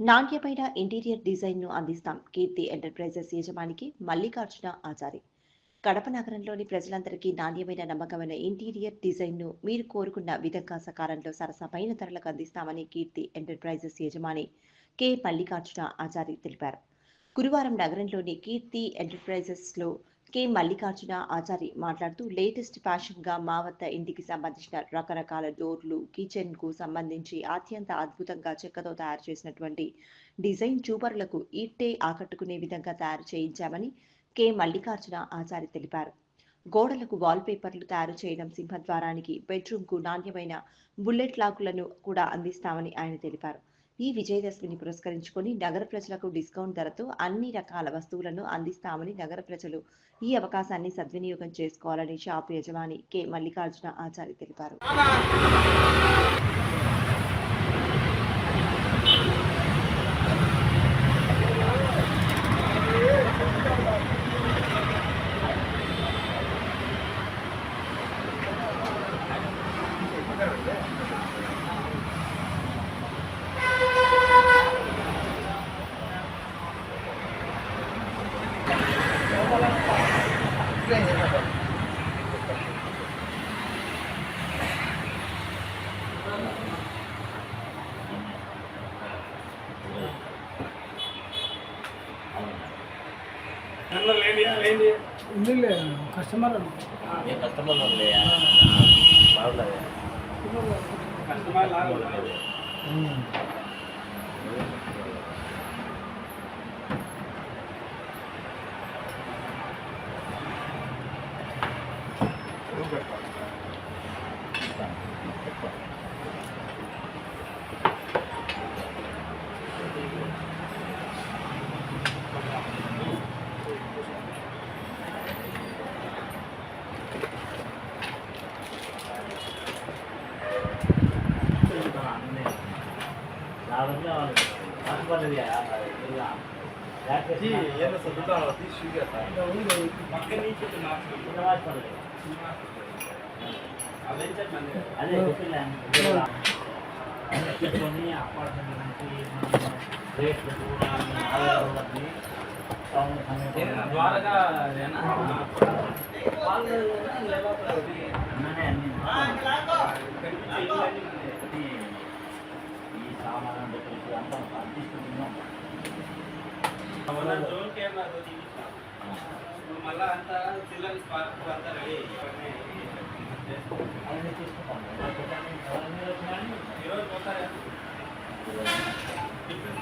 నాణ్యమైన ఇంటీరియర్ డిజైన్ను అందిస్తాం కీర్తి ఎంటర్ప్రైజెస్ యజమానికి మల్లికార్జున ఆచారి. కడప నగరంలోని ప్రజలందరికీ నాణ్యమైన నమ్మకమైన ఇంటీరియర్ డిజైన్ను మీరు కోరుకున్న విధంగా సకాలంలో సరసమైన ధరలకు అందిస్తామని కీర్తి ఎంటర్ప్రైజెస్ యజమాని కె. మల్లికార్జున ఆచారి తెలిపారు. గురువారం నగరంలోని కీర్తి ఎంటర్ప్రైజెస్లో కె మల్లికార్జున ఆచారి మాట్లాడుతూ లేటెస్ట్ ఫ్యాషన్గా మా వద్ద ఇంటికి సంబంధించిన రకరకాల డోర్లు కిచెన్కు సంబంధించి అత్యంత అద్భుతంగా చెక్కతో తయారు చేసినటువంటి డిజైన్ చూపరులకు ఇట్టే ఆకట్టుకునే విధంగా తయారు చేయించామని కె మల్లికార్జున ఆచారి తెలిపారు. గోడలకు వాల్ పేపర్లు తయారు చేయడం సింహద్వారానికి బెడ్రూమ్కు నాణ్యమైన బుల్లెట్ లాకులను కూడా అందిస్తామని ఆయన తెలిపారు. ఈ విజయదశమిని పురస్కరించుకొని నగర ప్రజలకు డిస్కౌంట్ ధరతో అన్ని రకాల వస్తువులను అందిస్తామని నగర ప్రజలు ఈ అవకాశాన్ని సద్వినియోగం చేసుకోవాలని షాపు యజమాని కె. మల్లికార్జున ఆచారి తెలిపారు. కస్టమర్ ఏ కస్టమర్లు ఉన్నాయా అదే చెప్పిన అపార్ట్మెంట్ రేట్లు కూడా ద్వారగా అన్నీ మళ్ళా అంతా చిల్డ్రన్స్ పార్క్ అంతా రెడీ అవన్నీ తీసుకుంటాం ఎవరైనా వచ్చినా ఈరోజు పోతారా టిఫిన్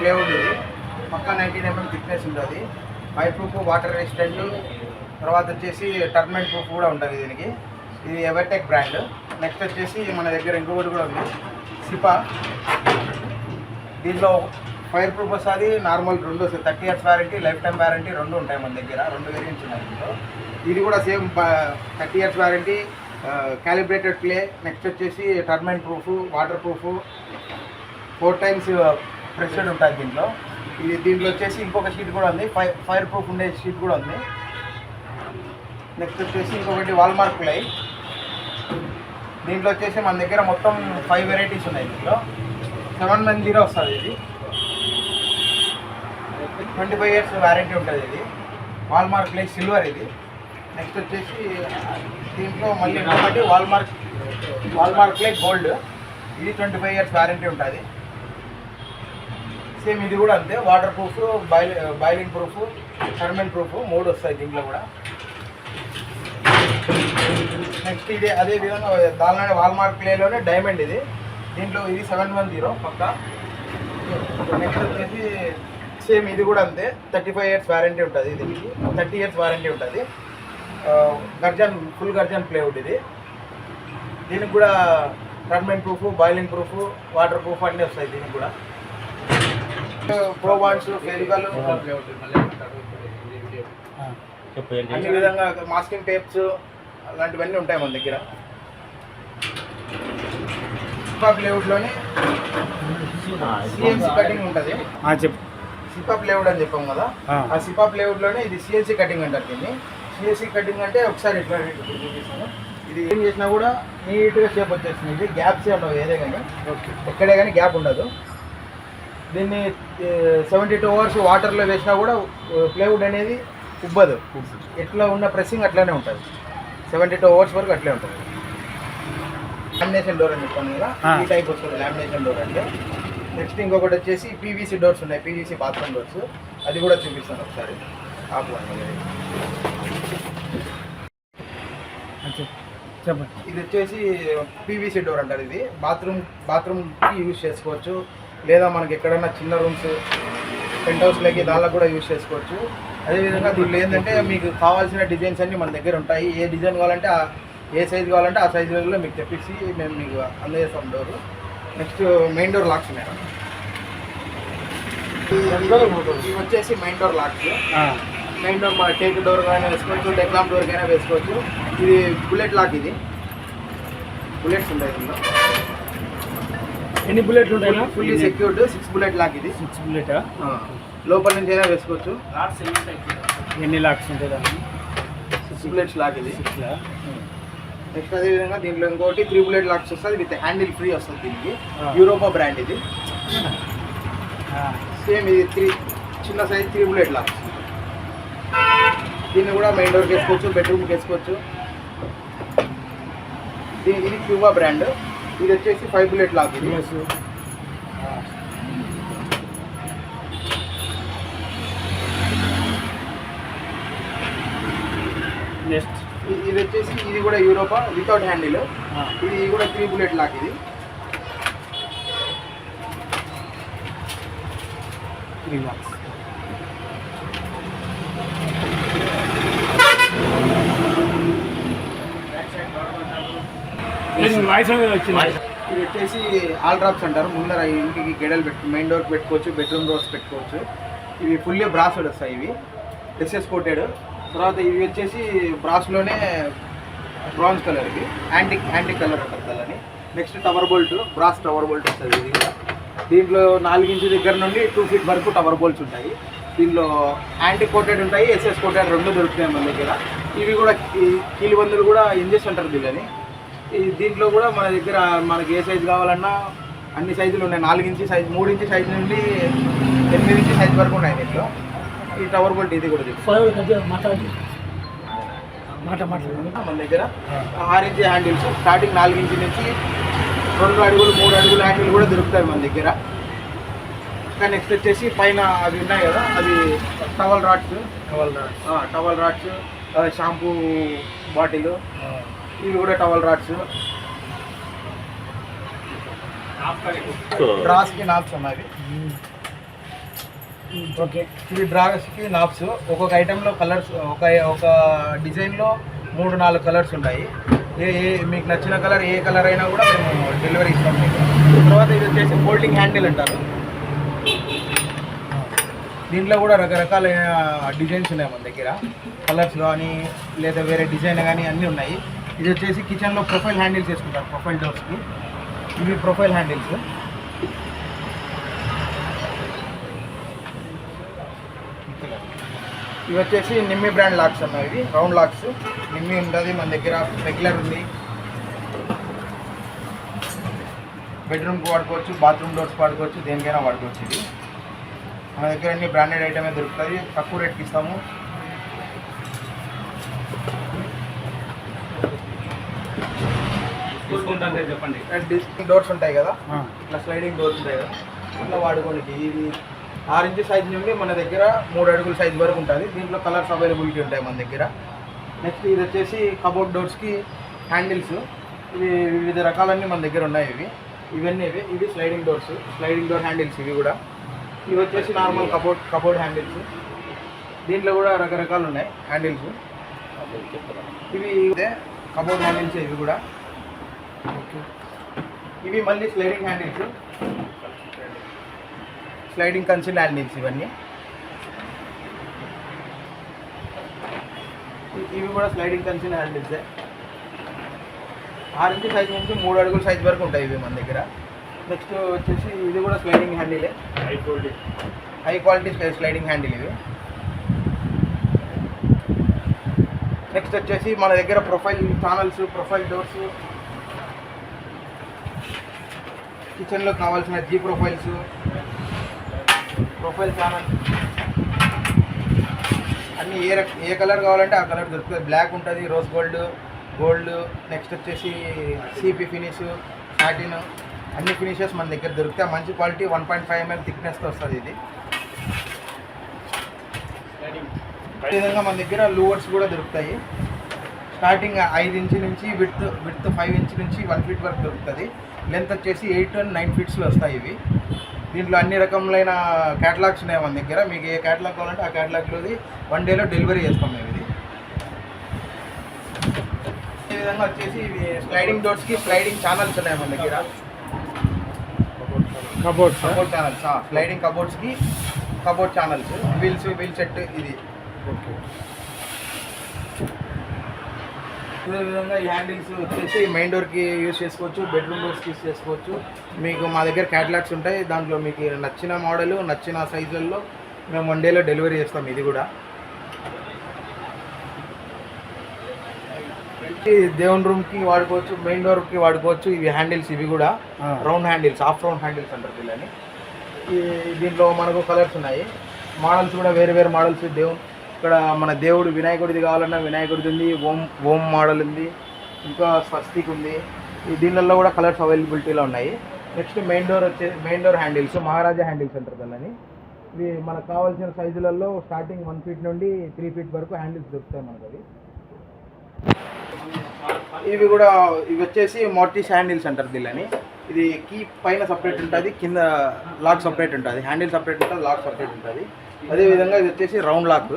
ప్లేవుడ్ ఇది పక్క నైన్టీన్ ఎంఎం థిక్నెస్ ఉంటుంది. ఫైవ్ ప్రూఫ్ వాటర్ రెసిస్టెంట్ తర్వాత వచ్చేసి టర్మెంట్ ప్రూఫ్ కూడా ఉంటుంది దీనికి. ఇది ఎవర్టెక్ బ్రాండ్. నెక్స్ట్ వచ్చేసి మన దగ్గర ఇంకొకటి కూడా ఉంది. సిపా. దీంట్లో ఫైర్ ప్రూఫ్ వస్తుంది నార్మల్ రెండు వస్తుంది thirty years warranty life time warranty రెండు ఉంటాయి మన దగ్గర. రెండు వేరియంట్స్ ఉన్నాయి దీంట్లో. ఇది కూడా same thirty years warranty calibrated ply next వచ్చేసి termite proof water proof four times pressure ఉంటుంది దీంట్లో. ఇది దీంట్లో వచ్చేసి ఇంకొక షీట్ కూడా ఉంది. ఫైర్ ఫైర్ ప్రూఫ్ ఉండే షీట్ కూడా ఉంది. నెక్స్ట్ వచ్చేసి ఇంకొకటి వాల్మార్క్ లై దీంట్లో వచ్చేసి మన దగ్గర మొత్తం ఫైవ్ వెరైటీస్ ఉన్నాయి దీంట్లో. సెవెన్ వన్ జీరో వస్తుంది ఇది. ట్వంటీ ఫైవ్ ఇయర్స్ వారంటీ ఉంటుంది ఇది. వాల్మార్క్ లై సిల్వర్ ఇది. నెక్స్ట్ వచ్చేసి దీంట్లో మళ్ళీ కాబట్టి వాల్మార్క్ వాల్మార్క్ లై గోల్డ్ ఇది ట్వంటీ ఫైవ్ ఇయర్స్ వారంటీ ఉంటుంది. సేమ్ ఇది కూడా అంతే. Water proof boil boiling proof thermal proof మూడు వస్తాయి దీంట్లో కూడా. నెక్స్ట్ ఇది అదే విధంగా దానిలోనే వాల్మార్క్ ప్లేలోనే డైమండ్ ఇది. దీంట్లో ఇది సెవెన్ వన్ జీరో పక్క. నెక్స్ట్ వచ్చేసి సేమ్ ఇది కూడా అంతే. థర్టీ ఫైవ్ ఇయర్స్ వారంటీ ఉంటుంది దీనికి. థర్టీ ఇయర్స్ వారంటీ ఉంటుంది. గర్జన్ ఫుల్ గర్జన్ ప్లేవుడ్ ఇది. దీనికి కూడా termite proof boiling proof water proof అన్నీ వస్తాయి దీనికి కూడా. ఫెరికల్ ఏంటి? అన్ని విధంగా మాస్కింగ్ టేప్స్ అలాంటివన్నీ ఉంటాయి మన దగ్గర. సిపాప్ లేఅవుట్లోని సిఎన్సి కటింగ్ ఉంటుంది. చెప్పు. సిపాప్ లేఅవుట్ అని చెప్పాం కదా. ఆ. ఆ సిపాప్ లేఅవుట్లోనే ఇది సిఎన్సి కటింగ్ అంటారు దీన్ని. సిఎన్సి కటింగ్ అంటే ఒకసారి చూపిస్తాను ఇది ఏం చేసినా కూడా నీట్గా షేప్ వచ్చేస్తుంది. ఇది గ్యాప్స్ ఉండవు ఏదే కానీ ఎక్కడే కానీ గ్యాప్ ఉండదు. దీన్ని సెవెంటీ టూ అవర్స్ వాటర్లో వేసినా కూడా ప్లేవుడ్ అనేది ఉబ్బదు. ఎట్లా ఉన్న ప్రెస్సింగ్ అట్లానే ఉంటుంది. సెవెంటీ టూ అవర్స్ వరకు అట్లే ఉంటుంది. లామినేషన్ డోర్ అని చెప్పాను కదా. ఈ టైప్ వస్తుంది లామినేషన్ డోర్ అంటే. నెక్స్ట్ ఇంకొకటి వచ్చేసి పీవీసీ డోర్స్ ఉన్నాయి. పీవీసీ బాత్రూమ్ డోర్స్ అది కూడా చూపిస్తాను ఒకసారి. ఆపు చెప్పండి. ఇది వచ్చేసి పీవీసీ డోర్ అంటారు ఇది. బాత్రూమ్ బాత్రూమ్కి యూజ్ చేసుకోవచ్చు. లేదా మనకి ఎక్కడైనా చిన్న రూమ్స్ పెంట్ హౌస్లకి దానిలో కూడా యూజ్ చేసుకోవచ్చు. అదేవిధంగా దీంట్లో ఏంటంటే మీకు కావాల్సిన డిజైన్స్ అన్నీ మన దగ్గర ఉంటాయి. ఏ డిజైన్ కావాలంటే ఆ ఏ సైజ్ కావాలంటే ఆ సైజులలో మీకు తెప్పించి మేము మీకు అందజేస్తాం door. Next main door locks ఉన్నాయి ఇవి వచ్చేసి main door locks. Main door మన టేక్ డోర్ కానీ వేసుకోవచ్చు డెక్లామ్ డోర్ కైనా వేసుకోవచ్చు. ఇది బుల్లెట్ లాక్ ఇది. బుల్లెట్స్ ఉంటాయి దీనిలో ఎన్ని బుల్లెట్లు ఉంటాయినా fully secured six bullet lock ఇది. సిక్స్ బుల్లెట్ లోపల నుంచి అయినా వేసుకోవచ్చు. ఎన్ని లాక్స్ ఉంటాయి దాన్ని సిక్స్ బుల్లెట్స్ లాక్ ఇది. నెక్స్ట్ అదే విధంగా దీంట్లో ఇంకోటి త్రీ బుల్లెట్ లాక్స్ వస్తుంది విత్ హ్యాండిల్ ఫ్రీ వస్తుంది దీనికి. యూరోపా బ్రాండ్ ఇది. సేమ్ ఇది త్రీ చిన్న సైజ్ త్రీ బుల్లెట్ లాక్స్ దీన్ని కూడా మెయిన్ డోర్కి వేసుకోవచ్చు బెడ్రూమ్కి వేసుకోవచ్చు. దీని ఇది క్యూబా బ్రాండ్ ఇది వచ్చేసి ఫైవ్ బుల్లెట్ లాక్ నెక్స్ట్ ఇది వచ్చేసి ఇది కూడా యూరోపా వితౌట్ హ్యాండిల్ ఇది కూడా త్రీ బుల్లెట్ లాక్ ఇది. త్రీ లాక్స్ ఇది వచ్చేసి ఆల్ డ్రాప్స్ అంటారు. ముందర ఇంటికి గెడలు పెట్టు మెయిన్ డోర్కి పెట్టుకోవచ్చు బెడ్రూమ్ డోర్స్ పెట్టుకోవచ్చు. ఇవి ఫుల్లీ బ్రాస్డ్ వస్తాయి ఇవి. SS coated. తర్వాత ఇవి వచ్చేసి బ్రాస్లోనే బ్రాంజ్ కలర్ ఇవి. యాంటిక్ యాంటిక్ కలర్ ఉంటుంది కలర్ని next tower bolt brass tower bolt వస్తుంది ఇది కూడా దీంట్లో నాలుగు దగ్గర నుండి టూ ఫీట్ వరకు టవర్ బోల్ట్స్ ఉంటాయి. దీనిలో యాంటీ కోటెడ్ ఉంటాయి ఎస్ఎస్ కోటెడ్ రెండు దొరుకుతాయి మన దగ్గర. ఇవి కూడా ఈ బందులు కూడా ఇంజెస్ అంటారు దీనిని దీంట్లో కూడా మన దగ్గర మనకి ఏ సైజు కావాలన్నా అన్ని సైజులు ఉన్నాయి. నాలుగు ఇంచి సైజ్ మూడు ఇంచి సైజు నుండి ఎనిమిది ఇంచి సైజు వరకు ఉన్నాయి దీంట్లో. ఈ టవర్ బోల్ట్ ఇది కూడా మాట మన దగ్గర ఆరు ఇంచి హ్యాండిల్స్ స్టార్టింగ్ నాలుగు ఇంచి నుంచి రెండు అడుగులు మూడు అడుగుల హ్యాండిల్ కూడా దొరుకుతాయి మన దగ్గర. ఇంకా నెక్స్ట్ వచ్చేసి పైన అవి ఉన్నాయి కదా అవి towel rods towel rods shampoo bottle ఇవి కూడా టవల్ రాడ్స్. డ్రాస్కి నాప్స్ ఉన్నాయి. ఓకే. ఇవి డ్రాస్కి నాప్స్. ఒక్కొక్క ఐటెంలో కలర్స్ ఒక ఒక డిజైన్లో మూడు నాలుగు కలర్స్ ఉంటాయి. ఏ ఏ మీకు నచ్చిన కలర్ ఏ కలర్ అయినా కూడా మేము డెలివరీ ఇస్తాం మీకు. తర్వాత ఇది వచ్చేసి ఫోల్డింగ్ హ్యాండిల్ అంటారు. దీంట్లో కూడా రకరకాలైన డిజైన్స్ ఉన్నాయి మన దగ్గర. కలర్స్ కానీ లేదా వేరే డిజైన్ కానీ అన్నీ ఉన్నాయి. ఇది వచ్చేసి కిచెన్లో ప్రొఫైల్ హ్యాండిల్స్ వేసుకుంటారు ప్రొఫైల్ డోర్స్కి ఇవి ప్రొఫైల్ హ్యాండిల్స్ ఇవి వచ్చేసి నిమ్మి బ్రాండ్ లాక్స్ అన్నవి ఇది రౌండ్ లాక్స్ నిమ్మి ఉంటుంది మన దగ్గర రెగ్యులర్ ఉంది. బెడ్రూమ్కి వాడుకోవచ్చు బాత్రూమ్ డోర్స్ వాడుకోవచ్చు దేనికైనా వాడుకోవచ్చు ఇది మన దగ్గర అన్ని బ్రాండెడ్ ఐటమే దొరుకుతుంది తక్కువ రేట్కి ఇస్తాము. చెప్పండి. డిస్క్ డోర్స్ ఉంటాయి కదా? ఇట్లా స్లైడింగ్ డోర్స్ ఉంటాయి కదా? ఇట్లా వాడుకోనికి ఇది ఆరు ఇంచ్ సైజ్ నుండి మన దగ్గర మూడు అడుగుల సైజ్ వరకు ఉంటుంది. దీంట్లో కలర్స్ అవైలబిలిటీ ఉంటాయి మన దగ్గర. నెక్స్ట్ ఇది వచ్చేసి కబోర్డ్ డోర్స్కి హ్యాండిల్స్ ఇవి వివిధ రకాలన్నీ మన దగ్గర ఉన్నాయి ఇవి. ఇవన్నీ ఇవి. ఇవి sliding doors sliding door handles ఇవి కూడా. ఇవి వచ్చేసి నార్మల్ కబోర్డ్ కబోర్డ్ హ్యాండిల్స్ దీంట్లో కూడా రకరకాలు ఉన్నాయి హ్యాండిల్స్ ఇవి కబోర్డ్ హ్యాండిల్స్ ఇవి కూడా. ఇవి మళ్ళీ sliding handles sliding concealed handles ఇవన్నీ. ఇవి కూడా స్లైడింగ్ కన్సిల్ హ్యాండిల్సే ఆరు ఇంచు సైజ్ నుంచి మూడు అడుగుల సైజ్ వరకు ఉంటాయి ఇవి మన దగ్గర. నెక్స్ట్ వచ్చేసి ఇది కూడా sliding హ్యాండిలే high quality high quality sliding handle ఇవి. నెక్స్ట్ వచ్చేసి మన దగ్గర ప్రొఫైల్ ఛానల్స్ ప్రొఫైల్ డోర్స్ కిచెన్లో కావాల్సిన జీ ప్రొఫైల్స్ ప్రొఫైల్ ఛానల్ అన్నీ ఏ ఏ కలర్ కావాలంటే ఆ కలర్ దొరుకుతుంది. బ్లాక్ ఉంటుంది రోజ్ గోల్డ్ గోల్డ్ నెక్స్ట్ వచ్చేసి సిపి ఫినిష్ సాటిన్ అన్ని ఫినిషెస్ మన దగ్గర దొరుకుతాయి. మంచి quality one point five ML థిక్నెస్తో వస్తుంది ఇది. అదేవిధంగా మన దగ్గర లూవర్స్ కూడా దొరుకుతాయి. స్టార్టింగ్ ఐదు ఇంచు నుంచి విత్ విత్ ఫైవ్ ఇంచ్ నుంచి వన్ ఫీట్ వరకు దొరుకుతుంది. లెంత్ వచ్చేసి ఎయిట్ అండ్ నైన్ ఫీట్స్లో వస్తాయి ఇవి. దీంట్లో అన్ని రకములైన క్యాటలాగ్స్ ఉన్నాయి మన దగ్గర. మీకు ఏ క్యాటలాగ్ కావాలంటే ఆ క్యాటలాగ్లోది వన్ డేలో డెలివరీ చేస్తాం మేము ఇది. ఈ విధంగా వచ్చేసి ఇవి స్లైడింగ్ డోర్స్కి స్లైడింగ్ ఛానల్స్ ఉన్నాయి మన దగ్గర. Cupboards cupboard channels sliding కబోర్డ్స్కి cupboard channels wheels wheel set ఇది. ఓకే ఇదే విధంగా ఈ హ్యాండిల్స్ వచ్చేసి మెయిన్ డోర్కి యూస్ చేసుకోవచ్చు బెడ్రూమ్ డోర్స్కి యూస్ చేసుకోవచ్చు. మీకు మా దగ్గర క్యాటలాగ్స్ ఉంటాయి. దాంట్లో మీకు నచ్చిన మోడల్ నచ్చిన సైజుల్లో మేము వన్ డేలో డెలివరీ చేస్తాం ఇది కూడా. ఈ దేవుని రూమ్కి వాడుకోవచ్చు మెయిన్ డోర్కి వాడుకోవచ్చు. ఇవి హ్యాండిల్స్ ఇవి కూడా. Round handles of round handles అంటారు ఈ దీంట్లో మనకు కలర్స్ ఉన్నాయి. మోడల్స్ కూడా వేరే వేరే మోడల్స్ దేవుడు ఇక్కడ మన దేవుడు వినాయకుడిది కావాలన్నా వినాయకుడిది ఉంది ఓం ఓం మోడల్ ఉంది ఇంకా స్వస్తిక్ ఉంది దీనిలో కూడా కలర్స్ అవైలబిలిటీలో ఉన్నాయి. నెక్స్ట్ మెయిన్ డోర్ వచ్చే main door handles Maharaja handles అంటారు దాన్ని. ఇవి మనకు కావాల్సిన సైజులలో స్టార్టింగ్ వన్ ఫీట్ నుండి త్రీ ఫీట్ వరకు హ్యాండిల్స్ దొరుకుతాయి మనకు అవి ఇవి కూడా ఇవి వచ్చేసి మోర్టీస్ హ్యాండిల్స్ అంటారు దీనిని. ఇది కీ పైన సపరేట్ ఉంటుంది కింద లాక్ సపరేట్ ఉంటుంది. హ్యాండిల్ సపరేట్ ఉంటుంది లాక్ సపరేట్ ఉంటుంది. అదే విధంగా ఇది వచ్చేసి రౌండ్ లాక్.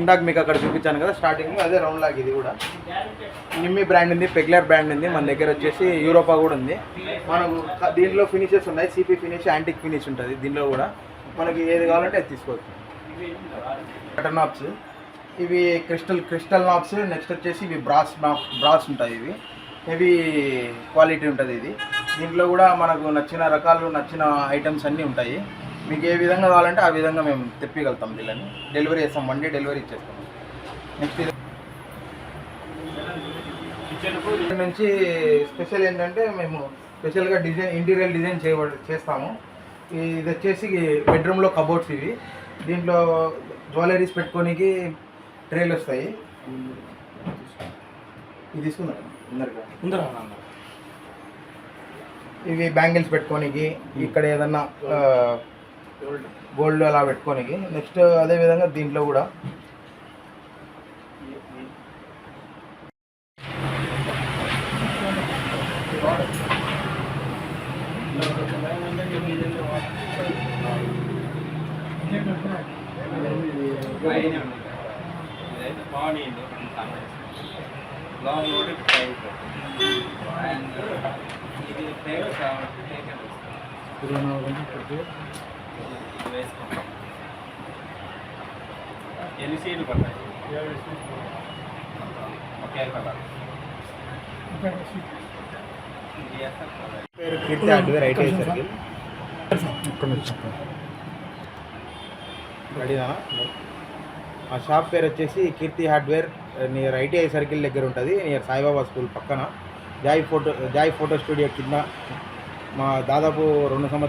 ఇందాక మీకు అక్కడ చూపించాను కదా స్టార్టింగ్ అదే రౌండ్ లాక్ ఇది కూడా. నిమ్మి బ్రాండ్ ఉంది పెగ్లర్ బ్రాండ్ ఉంది మన దగ్గర వచ్చేసి యూరోపా కూడా ఉంది. మనకు దీంట్లో ఫినిషెస్ ఉన్నాయి సిపి ఫినిష్ యాంటిక్ ఫినిష్ ఉంటుంది దీనిలో కూడా. మనకి ఏది కావాలంటే అది తీసుకోవచ్చు. బటర్ నాప్స్ ఇవి క్రిస్టల్ క్రిస్టల్ నాప్స్ నెక్స్ట్ వచ్చేసి ఇవి బ్రాస్ నాప్ బ్రాస్ ఉంటాయి ఇవి. హెవీ క్వాలిటీ ఉంటుంది ఇది. దీంట్లో కూడా మనకు నచ్చిన రకాలు నచ్చిన ఐటమ్స్ అన్నీ ఉంటాయి. మీకు ఏ విధంగా కావాలంటే ఆ విధంగా మేము తెప్పిగలుగుతాం వీళ్ళని డెలివరీ చేస్తాం వన్ డే డెలివరీ ఇచ్చేస్తాం. నెక్స్ట్ నుంచి స్పెషల్ ఏంటంటే మేము స్పెషల్గా డిజైన్ ఇంటీరియర్ డిజైన్ చేయబడి చేస్తాము. ఇది వచ్చేసి బెడ్రూమ్లో కబోర్డ్స్ ఇవి. దీంట్లో జ్యువెలరీస్ పెట్టుకోనికి ట్రేలు వస్తాయి. ఇది తీసుకుందాం. ఇవి బ్యాంగిల్స్ పెట్టుకోనికి ఇక్కడ ఏదన్నా గోల్డ్ అలా పెట్టుకోనికి నెక్స్ట్ అదే విధంగా దీంట్లో కూడా ఇదైతే బాగుంది లాంగ్ లోడ్ టైప్ అండ్ ఇది ఫ్లేవర్ కావాలి ఇది వేసుకుంటాం ఎన్ని సీట్లు పడతాయి ఒకే కలర్ పేరు కీర్తి హార్డ్వేర్ ఐటీ సర్కిల్ రెడీనా ఆ షాప్ పేరు వచ్చేసి Keerthi hardware near ITI circle దగ్గర ఉంటుంది నియర్ సాయిబాబా స్కూల్ పక్కన. Joy photo Joy photo studio కింద మా దాదాపు రెండు సంవత్సరాలు